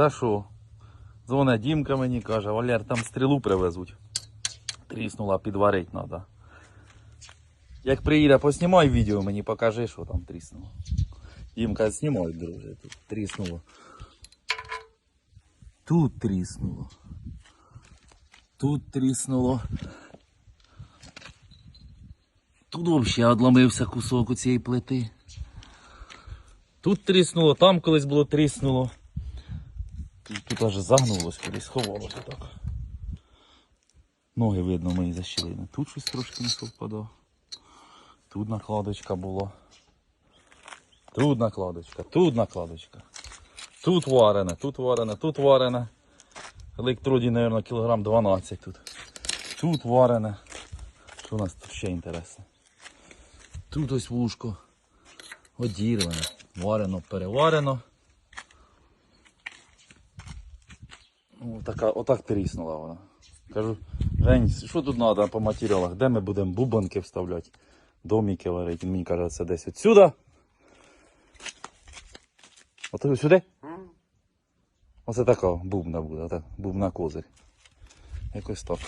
Та що? Дзвоне Дімка мені каже, Валер, там стрілу привезуть. Тріснула, підварить треба. Як приїде, поснімай відео, мені покажи, що там тріснуло. Дімка, знімай, друже, тут тріснуло. Тут тріснуло. Тут тріснуло. Тут взагалі відломився кусок у цієї плити. Тут тріснуло, там колись було тріснуло. Тут, аж загнулось, колись сховалося так. Ноги видно мої защелини. Тут щось трошки не совпадало. Тут накладочка була. Тут накладочка, тут накладочка. Тут варене, тут варене, тут варене. Електроді, мабуть, кілограм 12 тут. Тут варене. Що у нас тут ще інтересне? Тут ось вушко. Одірване. Варено, переварено. Ну, така, отак тріснула вона. Кажу, Жень, що тут треба по матеріалах? Де ми будемо бубанки вставляти? Доміки варити. Він мені каже, це десь отсюда. От сюди? Оце така бубна буде, бубна козир. Якось так.